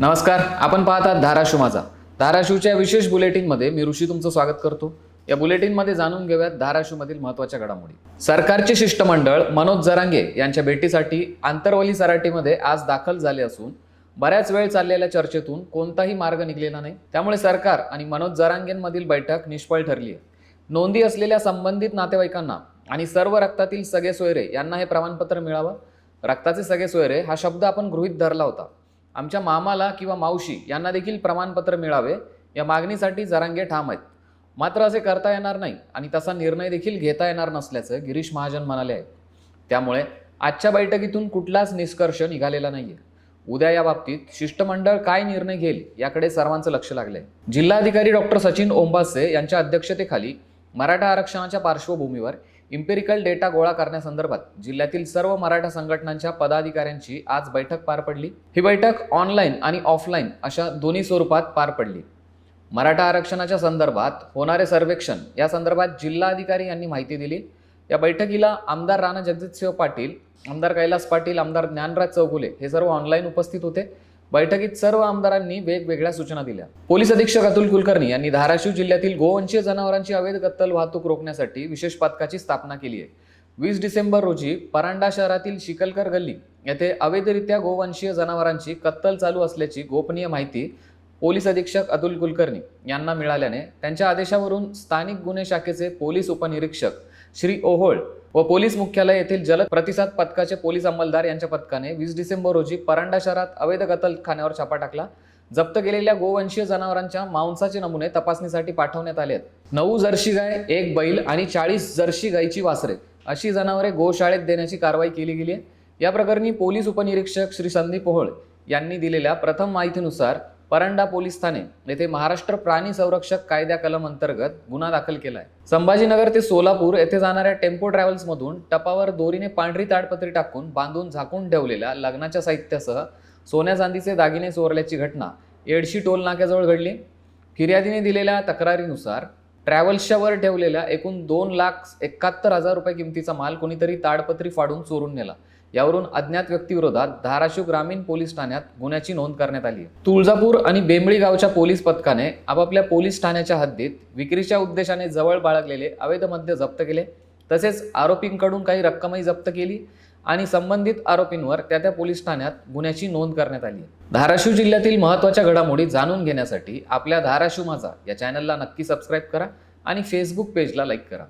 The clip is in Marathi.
नमस्कार आपण पाहतात धाराशिव माझा धाराशिवच्या विशेष बुलेटिनमध्ये मी ऋषी तुमचं स्वागत करतो. या बुलेटिनमध्ये जाणून घेऊयात धाराशिवमधील महत्त्वाच्या घडामोडी. सरकारचे शिष्टमंडळ मनोज जरांगे यांच्या भेटीसाठी आंतरवली सराटीमध्ये आज दाखल झाले असून बऱ्याच वेळ चाललेल्या चर्चेतून कोणताही मार्ग निघलेला नाही. त्यामुळे सरकार आणि मनोज जरांगेंमधील बैठक निष्फळ ठरली आहे नोंदी असलेल्या संबंधित नातेवाईकांना आणि सर्व रक्तातील सगळे सोयरे यांना हे प्रमाणपत्र मिळावं? रक्ताचे सगळे सोयरे हा शब्द आपण गृहीत धरला होता. आमच्या मामाला किंवा मावशी यांना देखील प्रमाणपत्र मिळावे या मागणीसाठी जरांगे ठाम आहेत. मात्र असे करता येणार नाही आणि तसा निर्णय देखील घेता येणार नसल्याचं गिरीश महाजन म्हणाले आहेत. त्यामुळे आजच्या बैठकीतून कुठलाच निष्कर्ष निघालेला नाहीये. उद्या या बाबतीत शिष्टमंडळ काय निर्णय घेईल याकडे सर्वांचं लक्ष लागलंय. जिल्हाधिकारी डॉक्टर सचिन ओंबासे यांच्या अध्यक्षतेखाली मराठा आरक्षणाच्या पार्श्वभूमीवर इम्पेरिकल डेटा गोळा करण्यासंदर्भात जिल्ह्यातील सर्व मराठा संघटनांच्या पदाधिकाऱ्यांची आज बैठक पार पडली. ही बैठक ऑनलाईन आणि ऑफलाईन अशा दोन्ही स्वरूपात पार पडली. मराठा आरक्षणाच्या संदर्भात होणारे सर्वेक्षण या संदर्भात जिल्हाधिकारी यांनी माहिती दिली. या बैठकीला आमदार राणा जगजितसिंह पाटील आमदार कैलास पाटील आमदार ज्ञानराज चौगुले हे सर्व ऑनलाईन उपस्थित होते. बैठकीत सर्व आमदारांनी वेगवेगळ्या सूचना दिल्या. पोलीस अधीक्षक अतुल कुलकर्णी यांनी धाराशिव जिल्ह्यातील गोवंशीय जनावरांची अवैध कत्तल वाहतूक रोखण्यासाठी विशेष पथकाची स्थापना केली आहे. वीस डिसेंबर रोजी परांडा शहरातील शिकलकर गल्ली येथे अवैधरित्या गोवंशीय जनावरांची कत्तल चालू असल्याची गोपनीय माहिती पोलीस अधीक्षक अतुल कुलकर्णी यांना मिळाल्याने त्यांच्या आदेशावरून स्थानिक गुन्हे शाखेचे पोलीस उपनिरीक्षक श्री ओहोळ व पोलीस मुख्यालय येथील जलद प्रतिसाद पथकाचे पोलीस अंमलदार यांच्या पथकाने वीस डिसेंबर रोजी परांडा शहरात अवैध कतलखान्यावर छापा टाकला. जप्त केलेल्या गोवंशीय जनावरांच्या मांसाचे नमुने तपासणीसाठी पाठवण्यात आले आहेत. नऊ जर्शी गाय एक बैल आणि चाळीस जर्शी गायची वासरे अशी जनावरे गोशाळेत देण्याची कारवाई केली गेली आहे. या प्रकरणी पोलीस उपनिरीक्षक श्री संदीप ओहोळ यांनी दिलेल्या प्रथम माहितीनुसार परंडा पोलीस ठाणे येथे महाराष्ट्र प्राणी संरक्षक कायद्या कलम अंतर्गत गुन्हा दाखल केला आहे संभाजीनगर ते सोलापूर येथे जाणाऱ्या टेम्पो ट्रॅव्हल्समधून टपावर दोरीने पांढरी ताडपत्री टाकून बांधून झाकून ठेवलेल्या लग्नाच्या साहित्यासह सोन्या चांदीचे दागिने चोरल्याची घटना येडशी टोल नाक्याजवळ घडली. फिर्यादीने दिलेल्या तक्रारीनुसार ट्रॅव्हल्सच्या वर ठेवलेल्या एकूण दोन लाख एकाहत्तर हजार रुपये किमतीचा माल कोणीतरी ताडपत्री फाडून चोरून नेला. यावरून अज्ञात व्यक्तीविरोधात धाराशिव ग्रामीण पोलीस ठाण्यात गुन्ह्याची नोंद करण्यात आली तुळजापूर आणि बेंबळी गावच्या पोलीस पथकाने आपापल्या पोलीस ठाण्याच्या हद्दीत विक्रीच्या उद्देशाने जवळ बाळगलेले अवैध मद्य जप्त केले तसेच आरोपींकडून काही रक्कमही जप्त केली आणि संबंधित आरोपींवर त्या त्या पोलीस ठाण्यात गुन्ह्याची नोंद करण्यात आली धाराशिव जिल्ह्यातील महत्त्वाच्या घडामोडी जाणून घेण्यासाठी आपल्या धाराशिव माझा या चॅनलला नक्की सबस्क्राईब करा आणि फेसबुक पेजला लाईक करा.